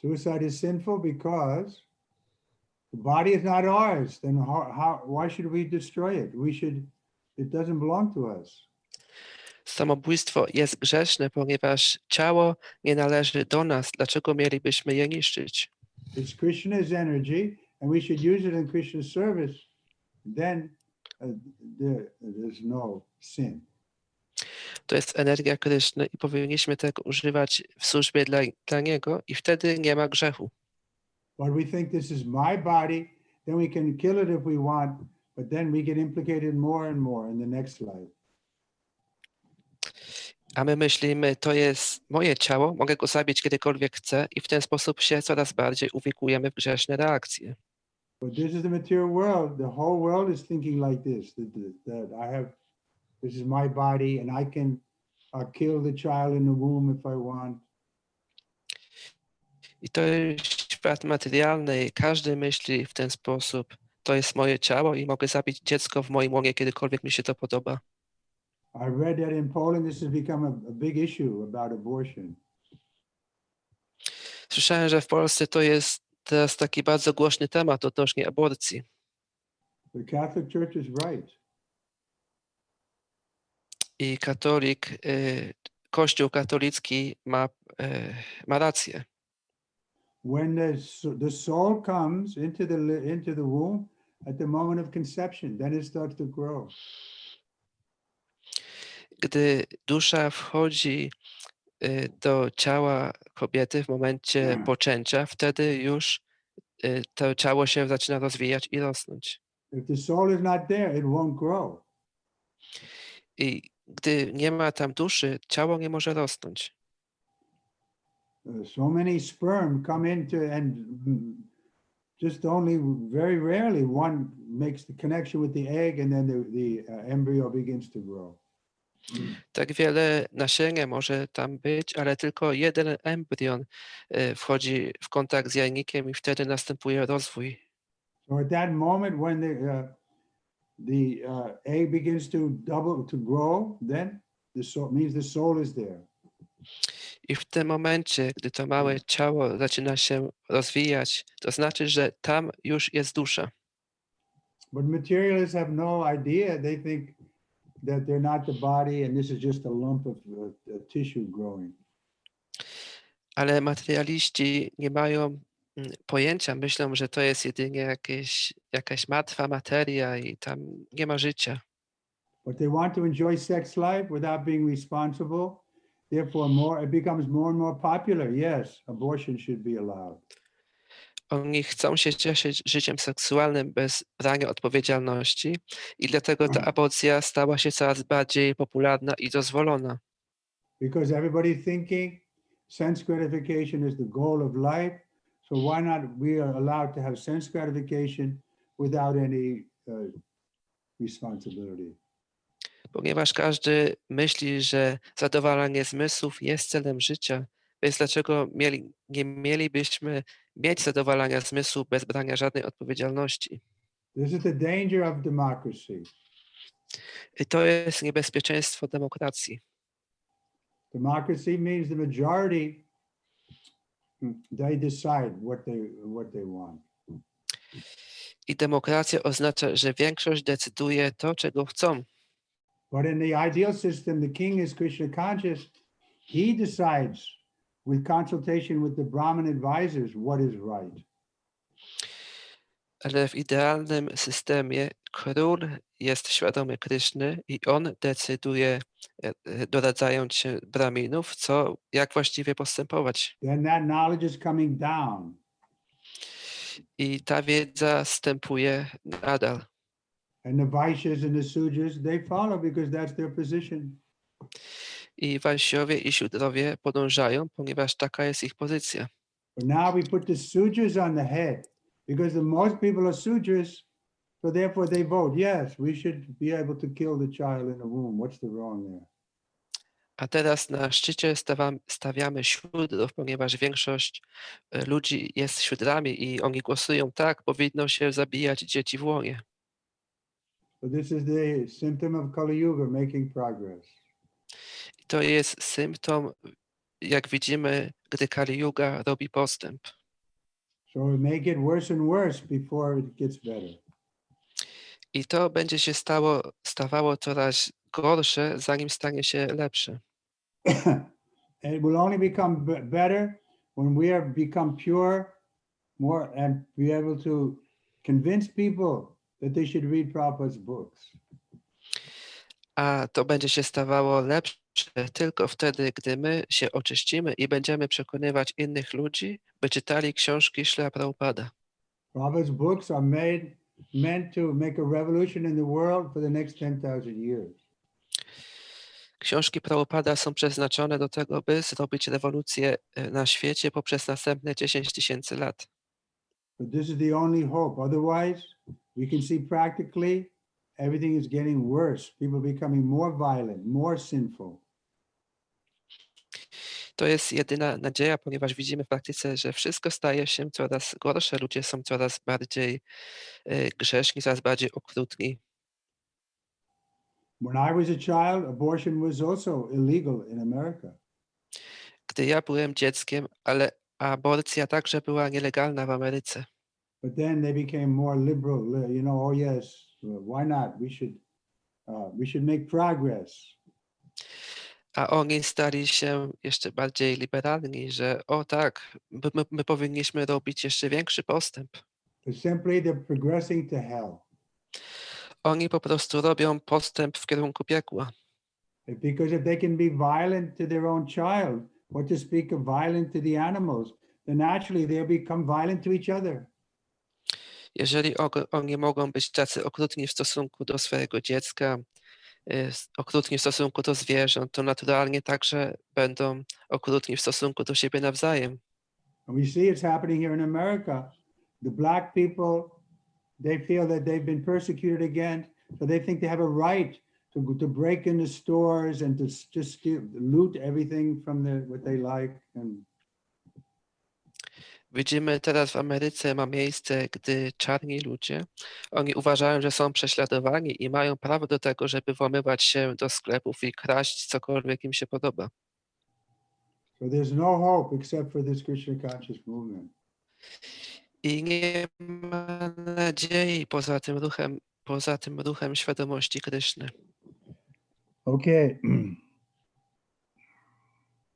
Suicide is sinful because the body is not ours. Then how, how why should we destroy it? We should, it doesn't belong to us. Samobójstwo jest grzeszne, ponieważ ciało nie należy do nas. Dlaczego mielibyśmy je niszczyć? It's Krishna's energy and we should use it in Krishna's service. Then uh, there, there's no sin. To jest energia Kryszny i powinniśmy tego używać w służbie dla, dla Niego i wtedy nie ma grzechu. But we think this is my body, then we can kill it if we want, but then we get implicated more and more in the next life. A my myślimy, to jest moje ciało, mogę go zabić kiedykolwiek chcę i w ten sposób się coraz bardziej uwikłujemy w grzeszne reakcje. But this is the material world. The whole world is thinking like this that, that, I have, this is my body and I can uh, kill the child in the womb if I want. I to jest świat materialny każdy myśli w ten sposób. To jest moje ciało i mogę zabić dziecko w moim łonie, kiedykolwiek mi się to podoba. I read that in Poland, this has become a, a big issue about abortion. Słyszałem, że w Polsce to jest teraz taki bardzo głośny temat odnośnie aborcji. The Catholic Church is right. I katolik, y, Kościół katolicki ma, y, ma rację. When the, the soul comes into the, into the womb at the moment of conception, then it starts to grow. Gdy dusza wchodzi y, do ciała kobiety w momencie Hmm. poczęcia, wtedy już to ciało się zaczyna rozwijać i rosnąć. If the soul is not there, it won't grow. I gdy nie ma tam duszy, ciało nie może rosnąć. Uh, so many sperm come into and mm, just only very rarely one makes the connection with the egg and then the, the uh, embryo begins to grow. Tak wiele nasienia może tam być, ale tylko jeden embrion y, wchodzi w kontakt z jajnikiem i wtedy następuje rozwój. So at that moment when the, uh, the uh, egg begins to double, to grow, then the soul means the soul is there. I w tym momencie, gdy to małe ciało zaczyna się rozwijać, to znaczy, że tam już jest dusza. But materialists have no idea. They think that they're not the body and this is just a lump of uh, tissue growing. Ale materialiści nie mają pojęcia, myślą, że to jest jedynie jakieś, jakaś martwa materia i tam nie ma życia. But they want to enjoy sex life without being responsible. Therefore, more it becomes more and more popular. Yes, abortion should be allowed. Oni chcą się cieszyć życiem seksualnym bez brania odpowiedzialności i dlatego ta aborcja stała się coraz bardziej popularna i dozwolona. Because everybody thinking sense gratification is the goal of life. So why not we are allowed to have sense gratification without any uh, responsibility? Ponieważ każdy myśli, że zadowalanie zmysłów jest celem życia, więc dlaczego mieli, nie mielibyśmy mieć zadowalania zmysłu bez brania żadnej odpowiedzialności? This is the danger of democracy. I to jest niebezpieczeństwo demokracji. Democracy means the majority they decide what they what they want. I demokracja oznacza, że większość decyduje to, czego chcą. But in the ideal system, the king is Krishna conscious. He decides with consultation with the Brahmin advisors what is right. Ale w idealnym systemie król jest świadomy Kryszny i on decyduje, e, e, doradzając się braminów, co, jak właściwie postępować. Then that knowledge is coming down. I ta wiedza stępuje nadal. And the Vaishyas and the Sujas, they follow because that's their position. I Walsiowie i Siódrowie podążają, ponieważ taka jest ich pozycja. But now we put the Sujas on the head because the most people are Sujas. So therefore they vote, yes, we should be able to kill the child in the womb. What's the wrong there? A teraz na szczycie stawiamy Siódrów, ponieważ większość e, ludzi jest Siódrami i oni głosują tak, powinno się zabijać dzieci w łonie. So this is the symptom of Kali Yuga making progress. I to jest symptom jak widzimy, gdy Kali Yuga robi postęp. So it may get worse and worse before it gets better. I to będzie się stało, stawało coraz gorsze, zanim stanie się lepsze. It will only become be- better when we are become pure more and be able to convince people that they should read Prabhupada's books. A to będzie się stawało lepsze tylko wtedy, gdy my się oczyścimy i będziemy przekonywać innych ludzi, by czytali książki Śla Prabhupada. Prabhupada's books are made meant to make a revolution in the world for the next 10,000 years. Książki Prabhupada są przeznaczone do tego, by zrobić rewolucję na świecie poprzez następne 10 tysięcy lat. But this is the only hope. Otherwise, we can see practically everything is getting worse. People becoming more violent, more sinful. To jest jedyna nadzieja, ponieważ widzimy w praktyce, że wszystko staje się coraz gorsze, ludzie są coraz bardziej e, grzeszni, coraz bardziej okrutni. When I was a child, abortion was also illegal in America. Gdy ja byłem dzieckiem, ale aborcja także była nielegalna w Ameryce. But then they became more liberal. li- You know, oh yes, why not? We should, uh, we should make progress. A oni stali się jeszcze bardziej liberalni, że o tak, my, my- my powinniśmy robić jeszcze większy postęp. Simply they're progressing to hell. Oni po prostu robią postęp w kierunku piekła. Because if they can be violent to their own child, to speak of violent to the animals, then naturally they'll become violent to each other. Jeżeli oni mogą być tacy okrutni w stosunku do swojego dziecka, okrutni w stosunku do zwierząt, to naturalnie także będą okrutni w stosunku do siebie nawzajem. We see it's happening here in America. The black people, they feel that they've been persecuted again, so they think they have a right to, to break into stores and to just loot everything from the, what they like. And Widzimy teraz w Ameryce ma miejsce, gdy czarni ludzie, oni uważają, że są prześladowani i mają prawo do tego, żeby włamywać się do sklepów i kraść cokolwiek im się podoba. so there's no hope except for this Krishna conscious movement. I nie ma nadziei poza tym ruchem, poza tym ruchem świadomości Kryszny. Okay.